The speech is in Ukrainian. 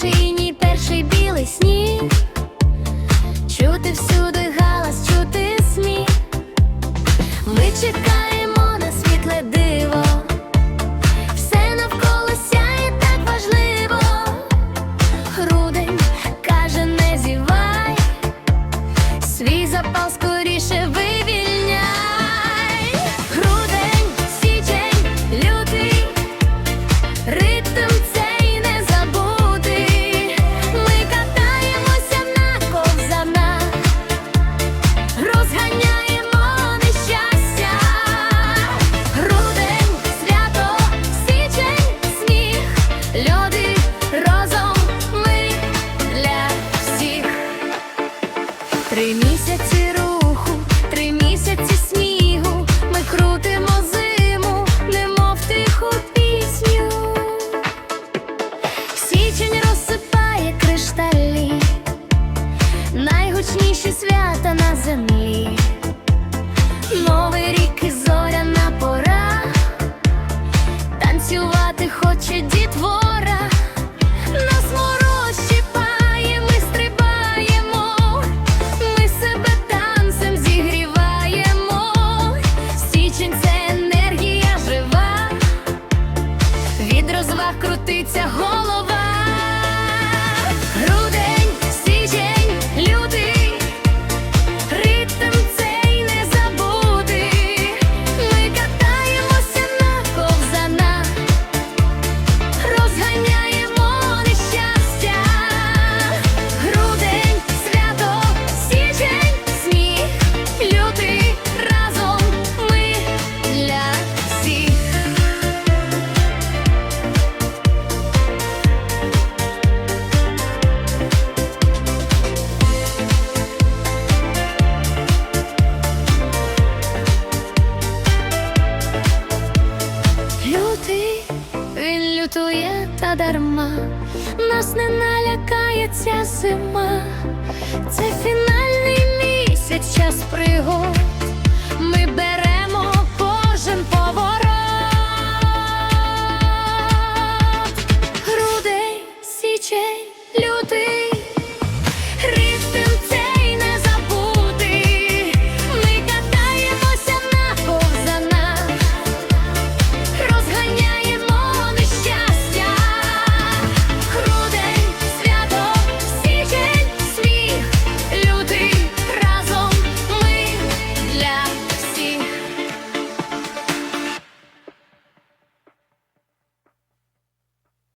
перший перший білий сніг. Чути всюди галас, чути сміх. Ми чекаємо на світле диво. Все навколо сяє так важливо. Грудень каже, не зівай. Свій запал скоріше Три місяці руху, три місяці снігу. Ми крутимо зиму, немов тиху пісню. Січень розсипає кришталі, найгучніші свята на землі. Новий рік від розваг крутиться голова. Лютує та дарма, нас не налякає ця зима, це фінальний місяць, час пригод.